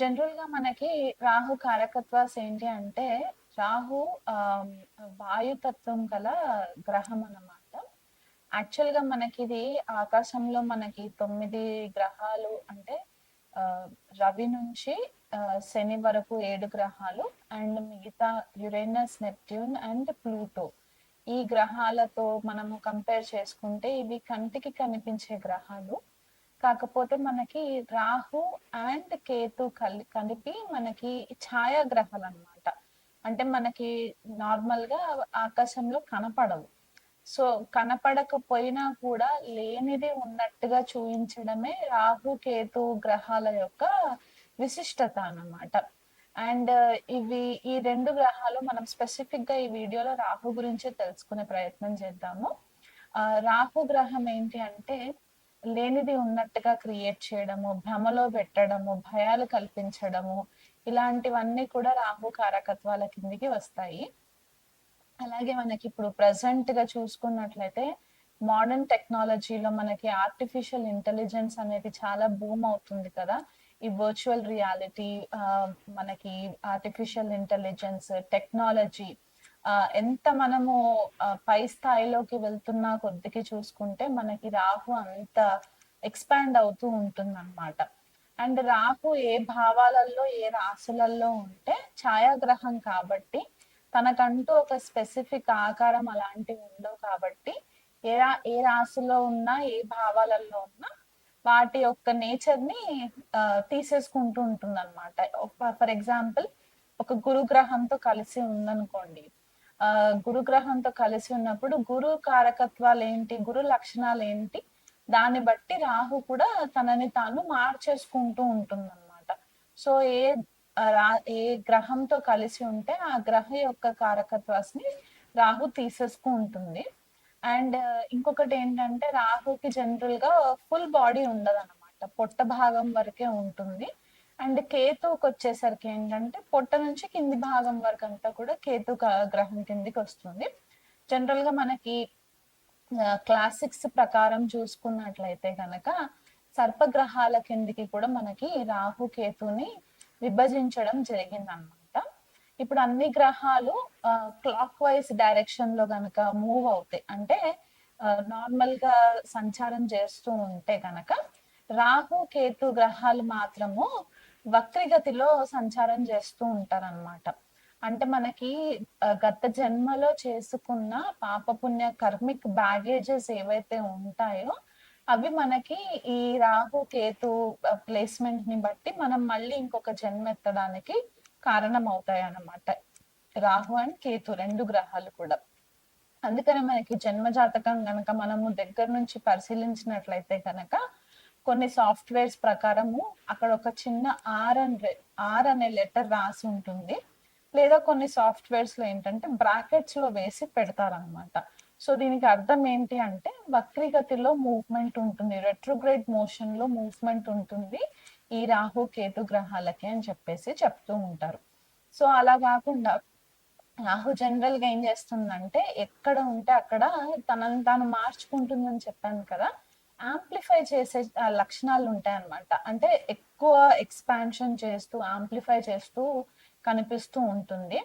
జనరల్గా మనకి రాహు కారకత్వాస్ ఏంటి అంటే రాహు వాయుతత్వం గల గ్రహం అన్నమాట. యాక్చువల్గా మనకి ఇది ఆకాశంలో మనకి తొమ్మిది గ్రహాలు అంటే రవి నుంచి శని వరకు ఏడు గ్రహాలు అండ్ మిగతా యురేనస్ నెప్ట్యూన్ అండ్ ప్లూటో. ఈ గ్రహాలతో మనము కంపేర్ చేసుకుంటే ఇవి కంటికి కనిపించే గ్రహాలు. కాకపోతే మనకి రాహు అండ్ కేతు కలి కలిపి మనకి ఛాయాగ్రహాలు అన్నమాట అంటే మనకి నార్మల్గా ఆకాశంలో కనపడవు. సో కనపడకపోయినా కూడా లేనిది ఉన్నట్టుగా చూపించడమే రాహు కేతు గ్రహాల యొక్క విశిష్టత అన్నమాట. అండ్ ఇవి ఈ రెండు గ్రహాలు మనం స్పెసిఫిక్గా ఈ వీడియోలో రాహు గురించి తెలుసుకునే ప్రయత్నం చేద్దాము. రాహు గ్రహం ఏంటి అంటే లేనిది ఉన్నట్టుగా క్రియేట్ చేయడము భ్రమలో పెట్టడము భయాలు కల్పించడము ఇలాంటివన్నీ కూడా రాహు కారకత్వాల కిందికి వస్తాయి. అలాగే మనకి ఇప్పుడు ప్రజెంట్గా చూసుకున్నట్లయితే మోడర్న్ టెక్నాలజీలో మనకి ఆర్టిఫిషియల్ ఇంటెలిజెన్స్ అనేది చాలా బూమ్ అవుతుంది కదా. ఈ వర్చువల్ రియాలిటీ మనకి ఆర్టిఫిషియల్ ఇంటెలిజెన్స్ టెక్నాలజీ ఎంత మనము పై స్థాయిలోకి వెళ్తున్నా కొద్దికి చూసుకుంటే మనకి రాహు అంత ఎక్స్పాండ్ అవుతూ ఉంటుంది అనమాట అండ్ రాహు ఏ భావాలలో ఏ రాశులలో ఉంటే ఛాయాగ్రహం కాబట్టి తనకంటూ ఒక స్పెసిఫిక్ ఆకారం అలాంటివి ఉండవు కాబట్టి ఏ రా ఏ రాశిలో ఉన్నా ఏ భావాలలో ఉన్నా వాటి యొక్క నేచర్ని తీసేసుకుంటూ ఉంటుంది అనమాట ఫర్ ఎగ్జాంపుల్ ఒక గురుగ్రహంతో కలిసి ఉందనుకోండి. గురుగ్రహంతో కలిసి ఉన్నప్పుడు గురు కారకత్వాలు ఏంటి గురు లక్షణాలు ఏంటి దాన్ని బట్టి రాహు కూడా తనని తాను మార్చేసుకుంటూ ఉంటుంది అనమాట సో ఏ రా- ఏ గ్రహంతో కలిసి ఉంటే ఆ గ్రహం యొక్క కారకత్వాన్ని రాహు తీసేసుకు ఉంటుంది. అండ్ ఇంకొకటి ఏంటంటే రాహుకి జనరల్గా ఫుల్ బాడీ ఉండదు అనమాట పొట్ట భాగం వరకే ఉంటుంది. అండ్ కేతుకు వచ్చేసరికి ఏంటంటే పొట్ట నుంచి కింది భాగం వరకు అంతా కూడా కేతు గ్రహం కిందికి వస్తుంది. జనరల్గా మనకి క్లాసిక్స్ ప్రకారం చూసుకున్నట్లయితే కనుక సర్పగ్రహాల కిందికి కూడా మనకి రాహు కేతుని విభజించడం జరిగిందనమాట ఇప్పుడు అన్ని గ్రహాలు క్లాక్ వైజ్ డైరెక్షన్లో గనక మూవ్ అవుతాయి. అంటే నార్మల్గా సంచారం చేస్తూ ఉంటే గనక రాహు కేతు గ్రహాలు మాత్రము వక్రిగతిలో సంచారం చేస్తూ ఉంటారన్నమాట. అంటే మనకి గత జన్మలో చేసుకున్న పాపపుణ్య కర్మిక్ బ్యాగేజెస్ ఏవైతే ఉంటాయో అవి మనకి ఈ రాహు కేతు ప్లేస్మెంట్ని బట్టి మనం మళ్ళీ ఇంకొక జన్మ ఎత్తడానికి కారణం అవుతాయి అన్నమాట రాహు అండ్ కేతు రెండు గ్రహాలు కూడా. అందుకనే మనకి జన్మ జాతకం గనక మనము దగ్గర నుంచి పరిశీలించినట్లయితే కనుక కొన్ని సాఫ్ట్వేర్స్ ప్రకారము అక్కడ ఒక చిన్న ఆర్ అనే ఆర్ అనే లెటర్ రాసి ఉంటుంది. లేదా కొన్ని సాఫ్ట్వేర్స్లో ఏంటంటే బ్రాకెట్స్లో వేసి పెడతారనమాట సో దీనికి అర్థం ఏంటి అంటే వక్రీగతిలో మూవ్మెంట్ ఉంటుంది రెట్రోగ్రేడ్ మోషన్లో మూవ్మెంట్ ఉంటుంది ఈ రాహు కేతు గ్రహాలకి అని చెప్పేసి చెప్తూ ఉంటారు. సో అలా కాకుండా రాహు జనరల్గా ఏం చేస్తుందంటే ఎక్కడ ఉంటే అక్కడ తనని తాను మార్చుకుంటుందని చెప్పాను కదా యాంప్లిఫై చేసే లక్షణాలు ఉంటాయన్నమాట అంటే ఎక్కువ ఎక్స్పాన్షన్ చేస్తూ ఆంప్లిఫై చేస్తూ కనిపిస్తూ ఉంటుంది.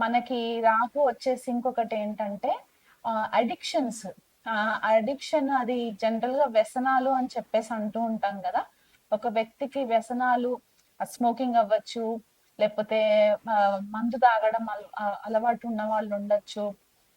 మనకి రాహు వచ్చేసి ఇంకొకటి ఏంటంటే అడిక్షన్స్ అడిక్షన్ అది జనరల్గా వ్యసనాలు అని చెప్పేసి అంటూ ఉంటాం కదా. ఒక వ్యక్తికి వ్యసనాలు స్మోకింగ్ అవ్వచ్చు లేకపోతే మందు తాగడం అల- అలవాటు ఉన్న వాళ్ళు ఉండొచ్చు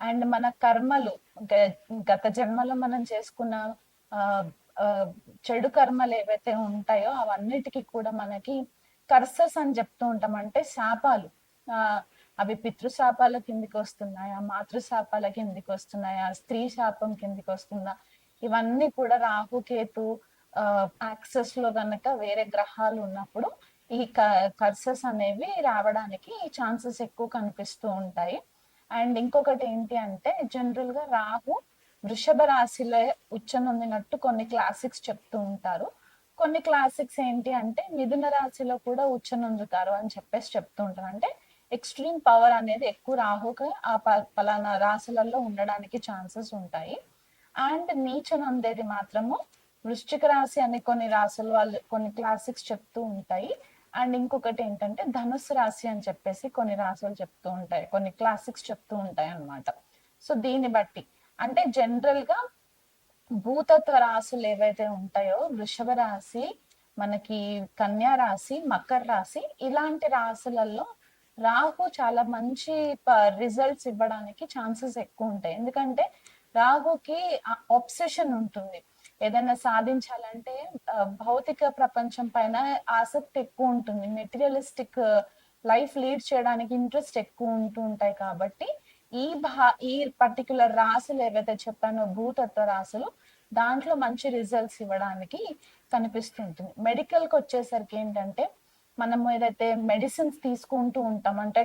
అండ్ మన కర్మలు గ- గత జన్మలో మనం చేసుకున్న చెడు కర్మలు ఏవైతే ఉంటాయో అవన్నిటికీ కూడా మనకి కర్సస్ అని చెప్తూ ఉంటాం. అంటే శాపాలు. అవి పితృశాపాల కిందికి వస్తున్నాయా మాతృశాపాల కిందికి వస్తున్నాయా స్త్రీ శాపం కిందికి వస్తుందా? ఇవన్నీ కూడా రాహుకేతు యాక్సెస్లో కనుక వేరే గ్రహాలు ఉన్నప్పుడు ఈ కర్సెస్ అనేవి రావడానికి ఛాన్సెస్ ఎక్కువ కనిపిస్తూ ఉంటాయి. అండ్ ఇంకొకటి ఏంటి అంటే జనరల్గా రాహు వృషభ రాశిలో ఉచ్చనొందినట్టు కొన్ని క్లాసిక్స్ చెప్తూ ఉంటారు. కొన్ని క్లాసిక్స్ ఏంటి అంటే మిథున రాశిలో కూడా ఉచ్చనొందుతారు అని చెప్పేసి చెప్తూ ఉంటారు. అంటే ఎక్స్ట్రీమ్ పవర్ అనేది ఎక్కువ రాహుకి ఆ ప- పలానా రాశులలో ఉండడానికి ఛాన్సెస్ ఉంటాయి. అండ్ నీచనొందేది మాత్రము వృశ్చిక రాశి అని కొన్ని రాశుల వాళ్ళు కొన్ని క్లాసిక్స్ చెప్తూ ఉంటాయి. అండ్ ఇంకొకటి ఏంటంటే ధనుసు రాశి అని చెప్పేసి కొన్ని రాశులు చెప్తూ ఉంటాయి. కొన్ని క్లాసిక్స్ చెప్తూ ఉంటాయి అన్నమాట. సో దీన్ని బట్టి అంటే జనరల్గా భూతత్వ రాశులు ఏవైతే ఉంటాయో వృషభ రాశి మనకి కన్యా రాశి మకర రాశి ఇలాంటి రాశులలో రాహు చాలా మంచి రిజల్ట్స్ ఇవ్వడానికి ఛాన్సెస్ ఎక్కువ ఉంటాయి. ఎందుకంటే రాహుకి ఆబ్సెషన్ ఉంటుంది. ఏదైనా సాధించాలంటే భౌతిక ప్రపంచం పైన ఆసక్తి ఎక్కువ ఉంటుంది. మెటీరియలిస్టిక్ లైఫ్ లీడ్ చేయడానికి ఇంట్రెస్ట్ ఎక్కువ ఉంటూ ఉంటాయి కాబట్టి ఈ భా ఈ పర్టికులర్ రాశులు ఏవైతే చెప్పానో భూతత్వ రాసులు దాంట్లో మంచి రిజల్ట్స్ ఇవ్వడానికి కనిపిస్తుంటుంది. మెడికల్కి వచ్చేసరికి ఏంటంటే మనం ఏదైతే మెడిసిన్స్ తీసుకుంటూ ఉంటాం అంటే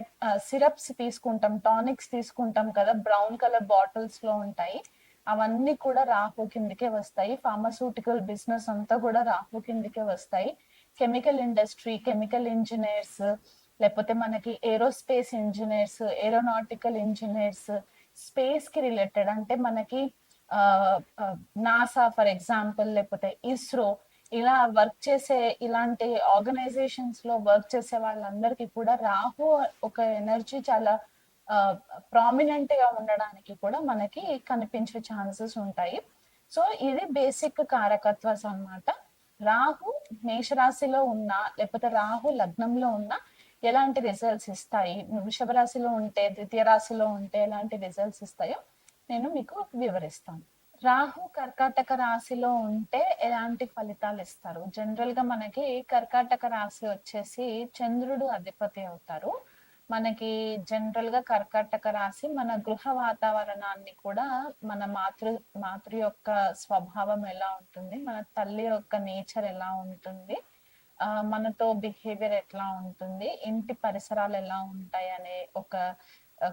సిరప్స్ తీసుకుంటాం టానిక్స్ తీసుకుంటాం కదా బ్రౌన్ కలర్ బాటిల్స్లో ఉంటాయి. అవన్నీ కూడా రాహు కిందకే వస్తాయి. ఫార్మస్యూటికల్ బిజినెస్ అంతా కూడా రాహు కిందకే వస్తాయి. కెమికల్ ఇండస్ట్రీ కెమికల్ ఇంజనీర్స్ లేకపోతే మనకి ఏరోస్పేస్ ఇంజనీర్స్ ఏరోనాటికల్ ఇంజనీర్స్ స్పేస్కి రిలేటెడ్ అంటే మనకి నాసా ఫర్ ఎగ్జాంపుల్ లేకపోతే ఇస్రో ఇలా వర్క్ చేసే ఇలాంటి ఆర్గనైజేషన్స్లో వర్క్ చేసే వాళ్ళందరికీ కూడా రాహు ఒక ఎనర్జీ చాలా ప్రామినెంట్గా ఉండడానికి కూడా మనకి కనిపించే ఛాన్సెస్ ఉంటాయి. సో ఇది బేసిక్ కారకత్వాస్ అన్నమాట. రాహు మేషరాశిలో ఉన్నా లేకపోతే రాహు లగ్నంలో ఉన్నా ఎలాంటి రిజల్ట్స్ ఇస్తాయి? వృషభ రాశిలో ఉంటే ద్వితీయ రాశిలో ఉంటే ఎలాంటి రిజల్ట్స్ ఇస్తాయో నేను మీకు వివరిస్తాను. రాహు కర్కాటక రాశిలో ఉంటే ఎలాంటి ఫలితాలు ఇస్తారు? జనరల్గా మనకి కర్కాటక రాశి వచ్చేసి చంద్రుడు అధిపతి అవుతారు. మనకి జనరల్గా కర్కాటక రాశి మన గృహ వాతావరణాన్ని కూడా మన మాతృ మాతృ యొక్క స్వభావం ఎలా ఉంటుంది మన తల్లి యొక్క నేచర్ ఎలా ఉంటుంది ఆ, మనతో బిహేవియర్ ఎట్లా ఉంటుంది ఇంటి పరిసరాలు ఎలా ఉంటాయి అనే ఒక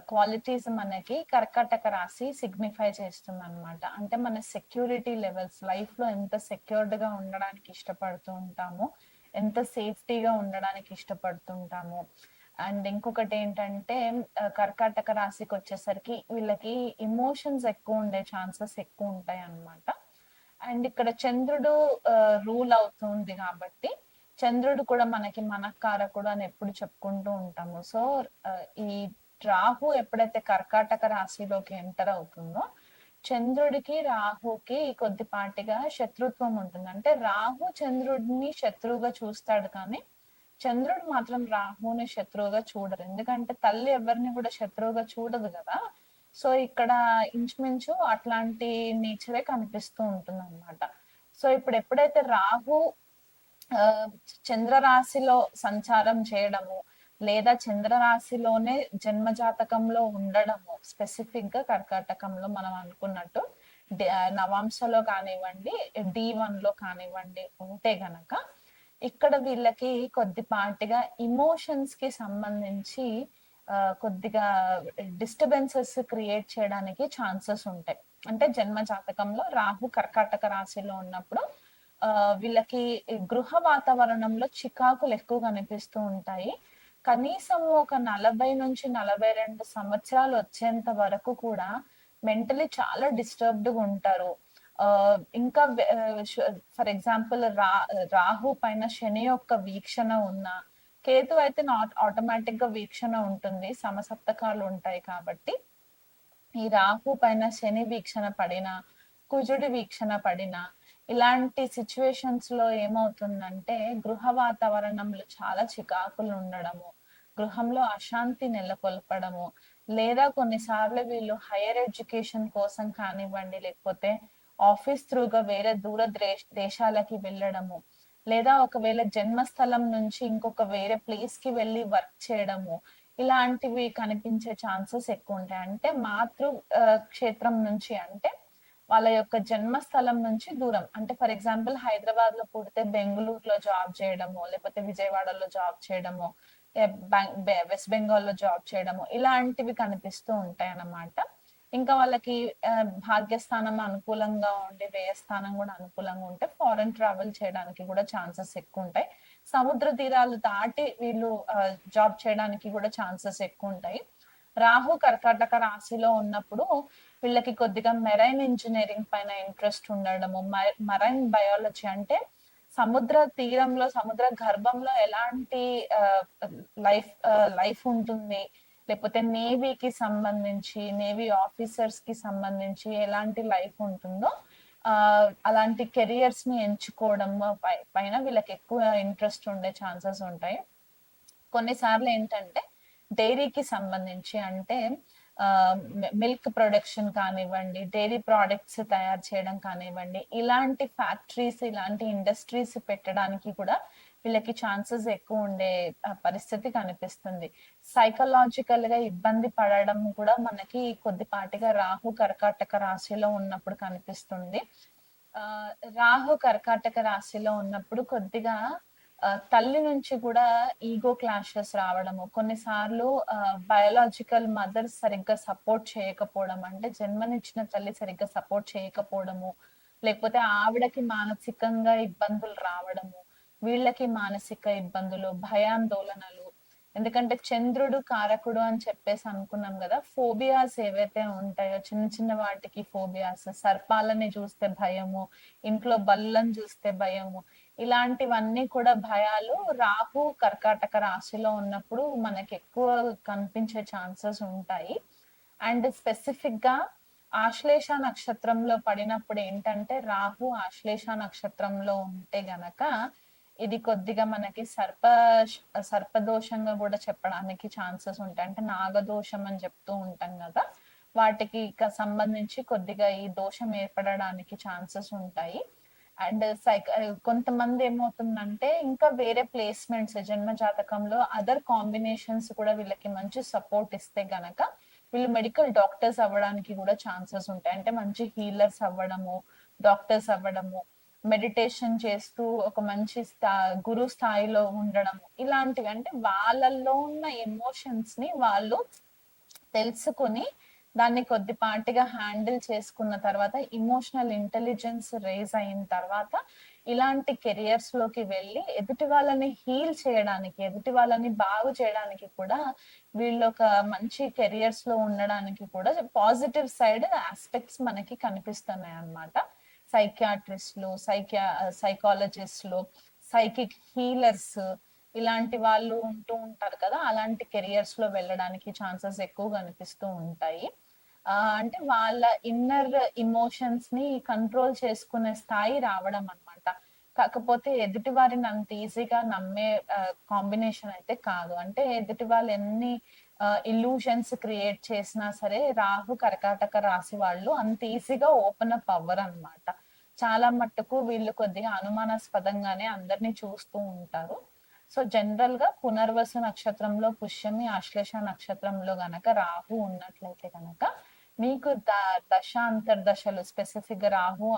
క్వాలిటీస్ మనకి కర్కాటక రాశి సిగ్నిఫై చేస్తుంది అనమాట అంటే మన సెక్యూరిటీ లెవెల్స్ లైఫ్లో ఎంత సెక్యూర్డ్గా ఉండడానికి ఇష్టపడుతూ ఉంటాము ఎంత సేఫ్టీగా ఉండడానికి ఇష్టపడుతుంటాము అండ్ ఇంకొకటి ఏంటంటే కర్కాటక రాశికి వచ్చేసరికి వీళ్ళకి ఇమోషన్స్ ఎక్కువ ఉండే ఛాన్సెస్ ఎక్కువ ఉంటాయి అన్నమాట అండ్ ఇక్కడ చంద్రుడు రూల్ అవుతుంది కాబట్టి చంద్రుడు కూడా మనకి మనకారకుడు అని ఎప్పుడు చెప్పుకుంటూ ఉంటాము. సో ఈ రాహు ఎప్పుడైతే కర్కాటక రాశిలోకి ఎంటర్ అవుతుందో చంద్రుడికి రాహుకి కొద్దిపాటిగా శత్రుత్వం ఉంటుంది. అంటే రాహు చంద్రుడిని శత్రువుగా చూస్తాడు కానీ చంద్రుడు మాత్రం రాహుని శత్రువుగా చూడరు. ఎందుకంటే తల్లి ఎవరిని కూడా శత్రువుగా చూడదు కదా. సో ఇక్కడ ఇంచుమించు అట్లాంటి నేచరే కనిపిస్తూ ఉంటుంది అనమాట సో ఇప్పుడు ఎప్పుడైతే రాహు చంద్రరాశిలో సంచారం చేయడము లేదా చంద్రరాశిలోనే జన్మ జాతకంలో ఉండడము స్పెసిఫిక్గా కర్కాటకంలో మనం అనుకున్నట్టు నవాంశలో కానివ్వండి డి వన్లో కానివ్వండి ఉంటే గనక ఇక్కడ వీళ్ళకి కొద్దిపాటిగా ఇమోషన్స్కి సంబంధించి కొద్దిగా డిస్టర్బెన్సెస్ క్రియేట్ చేయడానికి ఛాన్సెస్ ఉంటాయి. అంటే జన్మ జాతకంలో రాహు కర్కాటక రాశిలో ఉన్నప్పుడు వీళ్ళకి గృహ వాతావరణంలో చికాకులు ఎక్కువ కనిపిస్తూ ఉంటాయి. కనీసం ఒక నలభై నుంచి నలభై రెండు సంవత్సరాలు వచ్చేంత వరకు కూడా మెంటలీ చాలా డిస్టర్బ్డ్గా ఉంటారు. ఇంకా ఫర్ ఎగ్జాంపుల్ రా రాహు పైన శని యొక్క వీక్షణ ఉన్న కేతు అయితే నాట్ ఆటోమేటిక్గా వీక్షణ ఉంటుంది సమసప్తకాలు ఉంటాయి కాబట్టి. ఈ రాహు పైన శని వీక్షణ పడిన కుజుడి వీక్షణ పడిన ఇలాంటి సిచ్యువేషన్స్లో ఏమవుతుందంటే గృహ వాతావరణంలో చాలా చికాకులు ఉండడము గృహంలో అశాంతి నెలకొల్పడము లేదా కొన్నిసార్లు వీళ్ళు హైయర్ ఎడ్యుకేషన్ కోసం కానివ్వండి లేకపోతే ఆఫీస్ త్రూగా వేరే దూర దేశాలకి వెళ్ళడము. లేదా ఒకవేళ జన్మస్థలం నుంచి ఇంకొక వేరే ప్లేస్కి వెళ్ళి వర్క్ చేయడము. ఇలాంటివి కనిపించే ఛాన్సెస్ ఎక్కువ ఉంటాయి అంటే మాతృ క్షేత్రం నుంచి అంటే వాళ్ళ యొక్క జన్మస్థలం నుంచి దూరం. అంటే ఫర్ ఎగ్జాంపుల్ హైదరాబాద్లో పుడితే బెంగళూరులో జాబ్ చేయడము లేకపోతే విజయవాడలో జాబ్ చేయడము వెస్ట్ బెంగాల్లో జాబ్ చేయడము ఇలాంటివి కనిపిస్తూ ఉంటాయి అన్నమాట ఇంకా వాళ్ళకి భాగ్యస్థానం అనుకూలంగా ఉండే వ్యయస్థానం కూడా అనుకూలంగా ఉంటే ఫారెన్ ట్రావెల్ చేయడానికి కూడా ఛాన్సెస్ ఎక్కువ ఉంటాయి సముద్ర తీరాలు దాటి వీళ్ళు జాబ్ చేయడానికి కూడా ఛాన్సెస్ ఎక్కువ ఉంటాయి రాహు కర్కాటక రాశిలో ఉన్నప్పుడు వీళ్ళకి కొద్దిగా మెరైన్ ఇంజనీరింగ్ పైన ఇంట్రెస్ట్ ఉండడము మరైన్ బయాలజీ అంటే సముద్ర తీరంలో సముద్ర గర్భంలో ఎలాంటి లైఫ్ లైఫ్ ఉంటుంది లేకపోతే నేవీకి సంబంధించి నేవీ ఆఫీసర్స్కి సంబంధించి ఎలాంటి లైఫ్ ఉంటుందో అలాంటి కెరియర్స్ని ఎంచుకోవడం పైన వీళ్ళకి ఎక్కువ ఇంట్రెస్ట్ ఉండే ఛాన్సెస్ ఉంటాయి. కొన్నిసార్లు ఏంటంటే డైరీకి సంబంధించి అంటే మిల్క్ ప్రొడక్షన్ కానివ్వండి డైరీ ప్రోడక్ట్స్ తయారు చేయడం కానివ్వండి ఇలాంటి ఫ్యాక్టరీస్ ఇలాంటి ఇండస్ట్రీస్ పెట్టడానికి కూడా వీళ్ళకి ఛాన్సెస్ ఎక్కువ ఉండే పరిస్థితి కనిపిస్తుంది. సైకలాజికల్గా ఇబ్బంది పడడం కూడా మనకి కొద్దిపాటిగా రాహు కర్కాటక రాశిలో ఉన్నప్పుడు కనిపిస్తుంది. ఆ రాహు కర్కాటక రాశిలో ఉన్నప్పుడు కొద్దిగా తల్లి నుంచి కూడా ఈగో క్లాషెస్ రావడము కొన్నిసార్లు బయోలాజికల్ మదర్ సరిగ్గా సపోర్ట్ చేయకపోవడం అంటే జన్మనిచ్చిన తల్లి సరిగ్గా సపోర్ట్ చేయకపోవడము లేకపోతే ఆవిడకి మానసికంగా ఇబ్బందులు రావడము వీళ్ళకి మానసిక ఇబ్బందులు భయాందోళనలు. ఎందుకంటే చంద్రుడు కారకుడు అని చెప్పేసి అనుకున్నాం కదా ఫోబియాస్ ఏవైతే ఉంటాయో చిన్న చిన్న వాటికి ఫోబియాస్ సర్పాలని చూస్తే భయము ఇంట్లో బల్లని చూస్తే భయము ఇలాంటివన్నీ కూడా భయాలు రాహు కర్కాటక రాశిలో ఉన్నప్పుడు మనకి ఎక్కువ కనిపించే ఛాన్సెస్ ఉంటాయి. అండ్ స్పెసిఫిక్గా ఆశ్లేష నక్షత్రంలో పడినప్పుడు ఏంటంటే రాహు ఆశ్లేష నక్షత్రంలో ఉంటే గనక ఇది కొద్దిగా మనకి సర్ప సర్పదోషంగా కూడా చెప్పడానికి ఛాన్సెస్ ఉంటాయి. అంటే నాగదోషం అని చెప్తూ ఉంటాం కదా వాటికి సంబంధించి కొద్దిగా ఈ దోషం ఏర్పడడానికి ఛాన్సెస్ ఉంటాయి. అండ్ సైక కొంతమంది ఏమవుతుందంటే ఇంకా వేరే ప్లేస్మెంట్స్ జన్మ జాతకంలో అదర్ కాంబినేషన్స్ కూడా వీళ్ళకి మంచి సపోర్ట్ ఇస్తే గనక వీళ్ళు మెడికల్ డాక్టర్స్ అవ్వడానికి కూడా ఛాన్సెస్ ఉంటాయి. అంటే మంచి హీలర్స్ అవ్వడము డాక్టర్స్ అవ్వడము మెడిటేషన్ చేస్తూ ఒక మంచి స్థా గురు స్థాయిలో ఉండడం ఇలాంటివి. అంటే వాళ్ళల్లో ఉన్న ఎమోషన్స్ని వాళ్ళు తెలుసుకుని దాన్ని కొద్దిపాటిగా హ్యాండిల్ చేసుకున్న తర్వాత ఇమోషనల్ ఇంటెలిజెన్స్ రేజ్ అయిన తర్వాత ఇలాంటి కెరియర్స్లోకి వెళ్ళి ఎదుటి వాళ్ళని హీల్ చేయడానికి ఎదుటి వాళ్ళని బాగు చేయడానికి కూడా వీళ్ళు ఒక మంచి కెరియర్స్లో ఉండడానికి కూడా పాజిటివ్ సైడ్ ఆస్పెక్ట్స్ మనకి కనిపిస్తున్నాయి అన్నమాట సైకియాట్రిస్ట్లు సైకియా సైకాలజిస్ట్లు సైకిక్ హీలర్స్ ఇలాంటి వాళ్ళు ఉంటూ ఉంటారు కదా అలాంటి కెరియర్స్లో వెళ్ళడానికి ఛాన్సెస్ ఎక్కువ కనిపిస్తూ ఉంటాయి. అంటే వాళ్ళ ఇన్నర్ ఇమోషన్స్ని కంట్రోల్ చేసుకునే స్థాయి రావడం అనమాట కాకపోతే ఎదుటి వారిని అంత ఈజీగా నమ్మే కాంబినేషన్ అయితే కాదు. అంటే ఎదుటి వాళ్ళు ఎన్ని ఇల్యూషన్స్ క్రియేట్ చేసినా సరే రాహు కర్కాటక రాశి వాళ్ళు అంత ఈజీగా ఓపెన్ అప్ అవ్వరు అనమాట చాలా మట్టుకు వీళ్ళు కొద్దిగా అనుమానాస్పదంగానే అందరినీ చూస్తూ ఉంటారు. సో జనరల్గా పునర్వసు నక్షత్రంలో పుష్యమి ఆశ్లేష నక్షత్రంలో గనక రాహు ఉన్నట్లయితే గనక మీకు ద దశ అంతర్దశలు స్పెసిఫిక్గా రాహు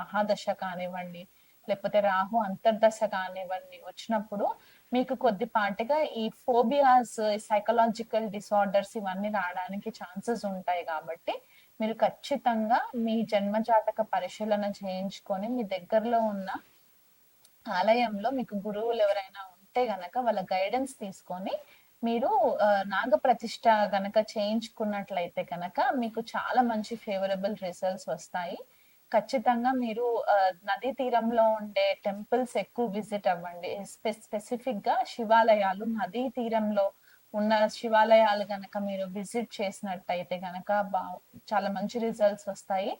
మహాదశ కానివ్వండి లేకపోతే రాహు అంతర్దశ కానివ్వండి వచ్చినప్పుడు మీకు కొద్దిపాటిగా ఈ ఫోబియాస్ సైకలాజికల్ డిసార్డర్స్ ఇవన్నీ రావడానికి ఛాన్సెస్ ఉంటాయి కాబట్టి మీరు ఖచ్చితంగా మీ జన్మజాతక పరిశీలన చేయించుకొని మీ దగ్గరలో ఉన్న ఆలయంలో మీకు గురువులు ఎవరైనా ఉంటే గనక వాళ్ళ గైడెన్స్ తీసుకొని మీరు నాగ ప్రతిష్ట గనక చేయించుకున్నట్లయితే కనుక మీకు చాలా మంచి ఫేవరబుల్ రిజల్ట్స్ వస్తాయి. ఖచ్చితంగా మీరు నదీ తీరంలో ఉండే టెంపుల్స్ ఎక్కువ విజిట్ అవ్వండి. స్పెసిఫిక్గా శివాలయాలు నదీ తీరంలో ఉన్న శివాలయాలు గనక మీరు విజిట్ చేసినట్టయితే గనక బా చాలా మంచి రిజల్ట్స్ వస్తాయి.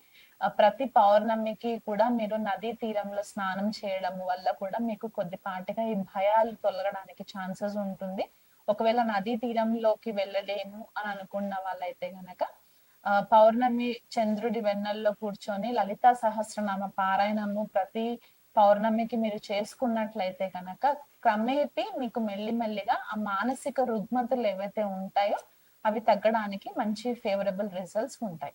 ప్రతి పౌర్ణమికి కూడా మీరు నదీ తీరంలో స్నానం చేయడం వల్ల కూడా మీకు కొద్దిపాటిగా ఈ భయాలు తొలగడానికి ఛాన్సెస్ ఉంటుంది. ఒకవేళ నదీ తీరంలోకి వెళ్ళలేము అని అనుకున్న వాళ్ళైతే గనక పౌర్ణమి చంద్రుడి వెన్నెల్లో కూర్చొని లలితా సహస్రనామ పారాయణము ప్రతి పౌర్ణమికి మీరు చేసుకున్నట్లయితే కనుక క్రమేపీ మీకు మెల్లిమెల్లిగా ఆ మానసిక రుగ్మతలు ఏవైతే ఉంటాయో అవి తగ్గడానికి మంచి ఫేవరబుల్ రిజల్ట్స్ ఉంటాయి.